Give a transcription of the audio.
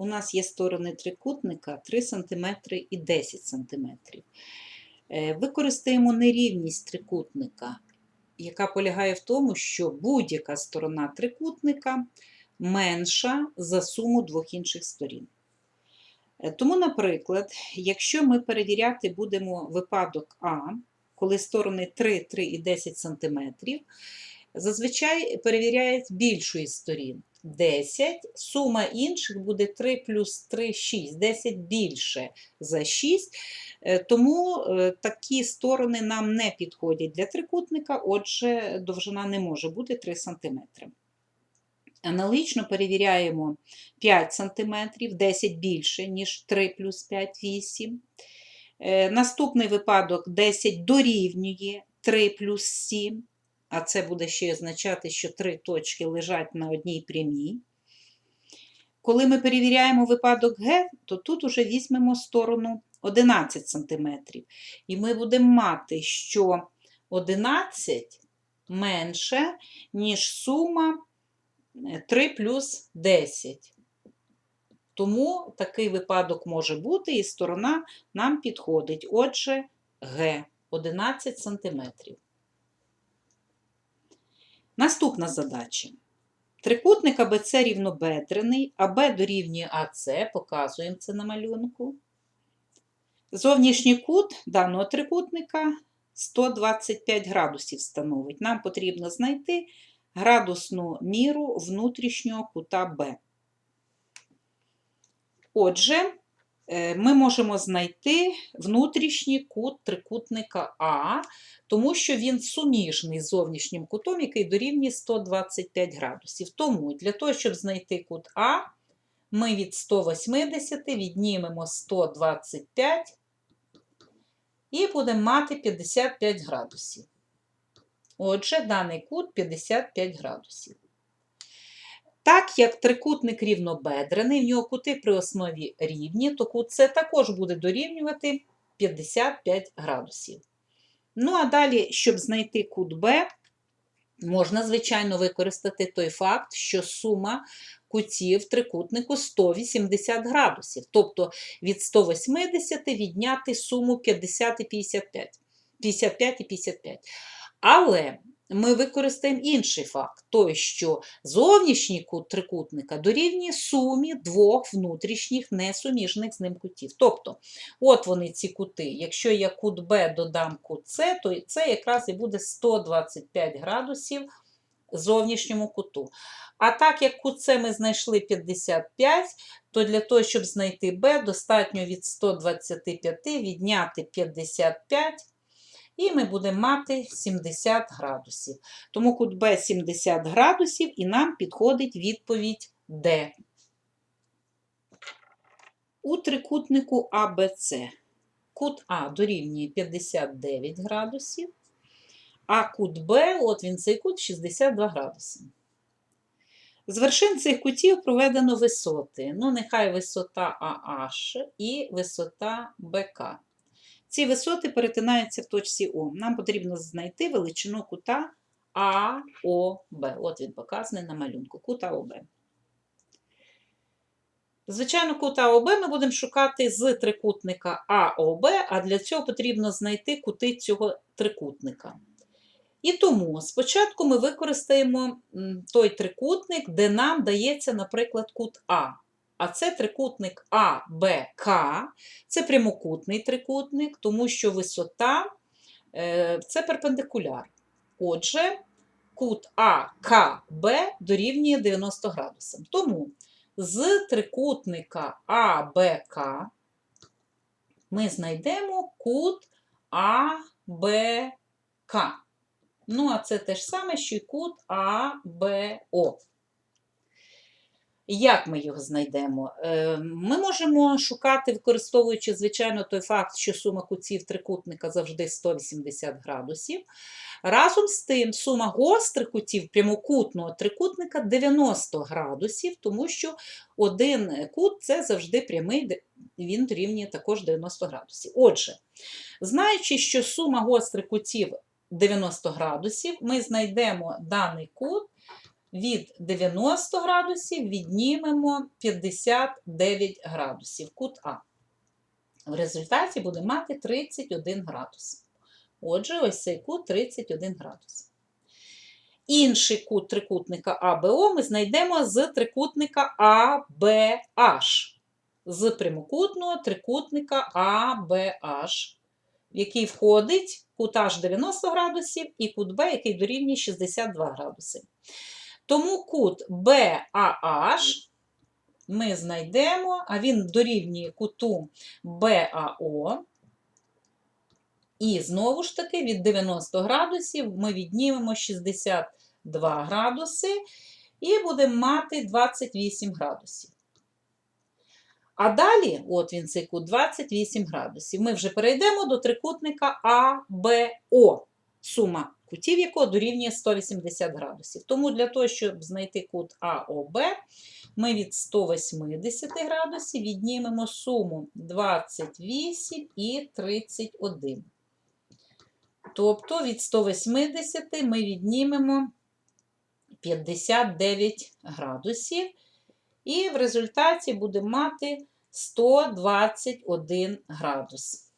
у нас є сторони трикутника 3 см і 10 см. Використаємо нерівність трикутника, яка полягає в тому, що будь-яка сторона трикутника менша за суму двох інших сторін. Е, Тому, наприклад, якщо ми перевіряти будемо випадок А, коли сторони 3, 3 і 10 см, зазвичай перевіряють більшої сторін. 10, сума інших буде 3 плюс 3 – 6, 10 більше за 6, Е, тому е, такі сторони нам не підходять для трикутника, отже, довжина не може бути 3 см. Аналогічно перевіряємо 5 см, 10 більше, ніж 3 плюс 5 – 8. Е, Наступний випадок 10 дорівнює 3 плюс 7, а це буде ще означати, що три точки лежать на одній прямій. Коли ми перевіряємо випадок Г, то тут уже візьмемо сторону 11 см. І ми будемо мати, що 11 менше, ніж сума 3 плюс 10. Тому такий випадок може бути, і сторона нам підходить. Отже, Г 11 см. Наступна задача. Трикутник АБЦ рівнобедрений, АБ дорівнює АЦ, показуємо це на малюнку. Зовнішній кут даного трикутника 125 градусів становить. Нам потрібно знайти градусну міру внутрішнього кута Б. Отже, ми можемо знайти внутрішній кут трикутника А, тому що він суміжний з зовнішнім кутом, який дорівнює 125 градусів. Тому для того, щоб знайти кут А, ми від 180 віднімемо 125 і будемо мати 55 градусів. Отже, даний кут 55 градусів. Так як трикутник рівнобедрений, в нього кути при основі рівні, то кут С також буде дорівнювати 55 градусів. Ну, а далі, щоб знайти кут Б, можна, звичайно, використати той факт, що сума кутів трикутнику 180 градусів. Тобто від 180 відняти суму 50 і 55. 55 і 55. Але ми використаємо інший факт, той, що зовнішній кут трикутника дорівнює сумі двох внутрішніх несуміжних з ним кутів. Тобто, от вони ці кути. Якщо я кут Б додам кут С, то це якраз і буде 125 градусів зовнішньому куту. А так як кут С ми знайшли 55, то для того, щоб знайти Б, достатньо від 125 відняти 55. І ми будемо мати 70 градусів. Тому кут Б 70 градусів, і нам підходить відповідь Д. У трикутнику АБЦ кут А дорівнює 59 градусів, а кут Б, от він цей кут 62 градуси. З вершин цих кутів проведено висоти. Ну, нехай висота АH і висота БК. Ці висоти перетинаються в точці О. Нам потрібно знайти величину кута АОБ. От він показаний на малюнку. Кут АОБ. Звичайно, кут АОБ ми будемо шукати з трикутника АОБ, а для цього потрібно знайти кути цього трикутника. І тому спочатку ми використаємо той трикутник, де нам дається, наприклад, кут А. А це трикутник АБК, це прямокутний трикутник, тому що висота е, це перпендикуляр. Отже, кут АКБ дорівнює 90 градусам. Тому з трикутника АБК ми знайдемо кут АБК. Ну, а це те ж саме, що й кут АБО. Як ми його знайдемо? Е, Ми можемо шукати, використовуючи, звичайно, той факт, що сума кутів трикутника завжди 180 градусів. Разом з тим, сума гострих кутів прямокутного трикутника 90 градусів, тому що один кут це завжди прямий, він дорівнює також 90 градусів. Отже, знаючи, що сума гострих кутів 90 градусів, ми знайдемо даний кут від 90 градусів віднімемо 59 градусів кут А. В результаті буде мати 31 градус. Отже, ось цей кут 31 градус. Інший кут трикутника АБО ми знайдемо з трикутника ABH, з прямокутного трикутника ABH, в який входить кут H 90 градусів і кут Б, який дорівнює 62 градуси. Тому кут BAH ми знайдемо, а він дорівнює куту BAO. І знову ж таки від 90 градусів ми віднімемо 62 градуси і будемо мати 28 градусів. А далі, от він цей кут 28 градусів. Ми вже перейдемо до трикутника АБО, сума кутів якого дорівнює 180 градусів. Тому для того, щоб знайти кут АОБ, ми від 180 градусів віднімемо суму 28 і 31. Тобто від 180 ми віднімемо 59 градусів, і в результаті будемо мати 121 градус.